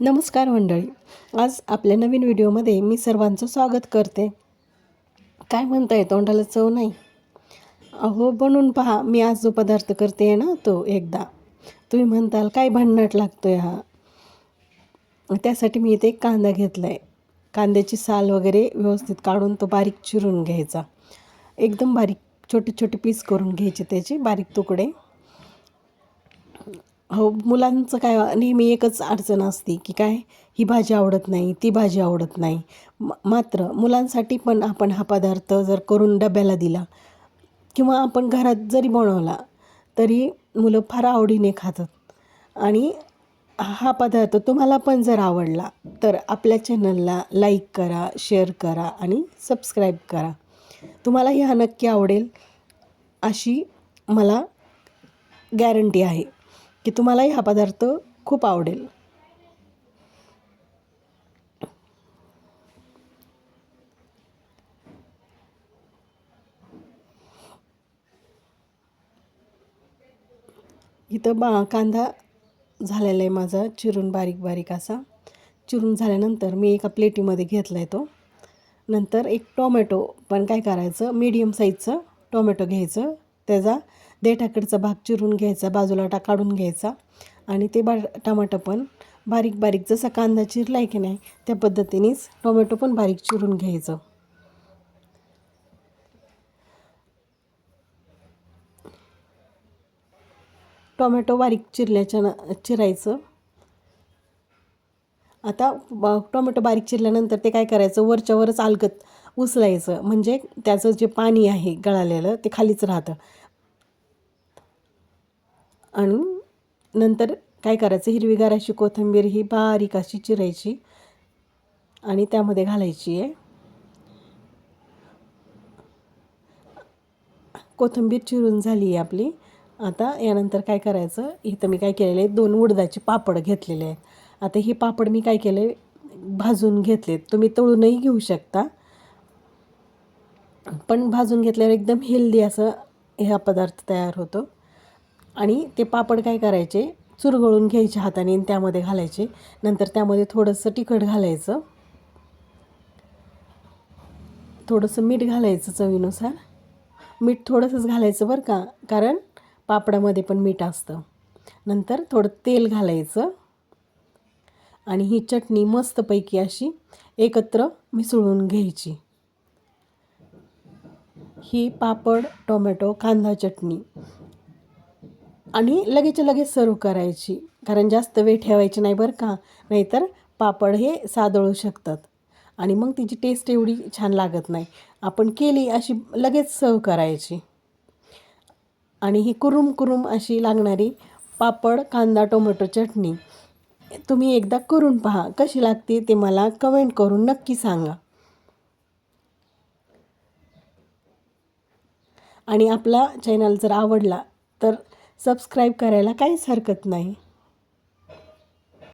नमस्कार मंडळी. आज आपल्या नवीन व्हिडिओमध्ये मी सर्वांचं स्वागत करते. काय म्हणताय तोंडाला चव नाही? अहो बनवून पहा. मी आज जो पदार्थ करते ना तो एकदा. तुम्ही म्हणताल काय भन्नाट आहे हा? त्यासाठी मी इथे एक कांदा घेतला आहे कांद्याची साल वगैरे व्यवस्थित काढून तो बारीक चिरून घ्यायचा. एकदम बारीक छोटे छोटे पीस करून घ्यायचे त्याचे बारीक तुकडे. हो मुलांचं काय नेहमी एकच अडचण असते की काय ही भाजी आवडत नाही ती भाजी आवडत नाही. म मात्र मुलांसाठी पण आपण हा पदार्थ जर करून डब्याला दिला किंवा आपण घरात जरी बनवला तरी मुलं फार आवडीने खातात. आणि हा पदार्थ तुम्हाला पण जर आवडला तर आपल्या चॅनलला लाईक करा शेअर करा आणि सबस्क्राईब करा. तुम्हाला हा नक्की आवडेल अशी मला गॅरंटी आहे. की तुम्हालाही हा पदार्थ खूप आवडेल. इथं बा कांदा झालेला आहे माझा चिरून बारीक बारीक असा. चिरून झाल्यानंतर मी एका प्लेटीमध्ये घेतला आहे तो. नंतर एक टोमॅटो पण काय करायचं मीडियम साईजचं टोमॅटो घ्यायचं. त्याचा देठाकडचा भाग चिरून घ्यायचा बाजूला टा काढून घ्यायचा आणि ते बा टमाटं पण बारीक बारीक जसा कांदा चिरला आहे की नाही त्या पद्धतीनेच टोमॅटो पण बारीक चिरून घ्यायचं. टोमॅटो बारीक चिरल्याच्या न चिरायचं. आता टोमॅटो बारीक चिरल्यानंतर ते काय करायचं? वरच्यावरच अलगत उचलायचं. म्हणजे त्याचं जे पाणी आहे गळालेलं ते खालीच राहतं. आणि. नंतर काय करायचं? हिरवीगार अशी कोथिंबीर ही बारीक अशी चिरायची आणि त्यामध्ये घालायची आहे. कोथिंबीर चिरून झाली आहे आपली. आता यानंतर काय करायचं? इथं मी काय केलेलं आहे? दोन उडदाचे पापड घेतलेले आहेत. आता ही पापड मी काय केले? भाजून घेतलेत. तुम्ही तळूनही घेऊ शकता. पण भाजून घेतल्यावर एकदम हेल्दी असं हा पदार्थ तयार होतो. आणि ते पापड काय करायचे? चुरगळून घ्यायचे हाताने आणि त्यामध्ये घालायचे. नंतर त्यामध्ये थोडंसं तिखट घालायचं. थोडंसं मीठ घालायचं चवीनुसार. मीठ थोडंसंच घालायचं बरं का कारण पापडामध्ये पण मीठ असतं. नंतर थोडं तेल घालायचं. आणि ही चटणी मस्तपैकी अशी एकत्र मिसळून घ्यायची. ही पापड टोमॅटो कांदा चटणी आणि लगेच लगेच सर्व करायची. कारण जास्त वेळ ठेवायची नाही बरं का. नाहीतर पापड हे सादळू शकतात. आणि मग तिची टेस्ट एवढी छान लागत नाही. आपण केली अशी लगेच सर्व करायची. आणि ही कुरुम कुरुम अशी लागणारी पापड कांदा टोमॅटो चटणी तुम्ही एकदा करून पहा. कशी लागते ते मला कमेंट करून नक्की सांगा. आणि आपला चॅनल जर आवडला तर सबस्क्राईब करायला काहीच हरकत नाही.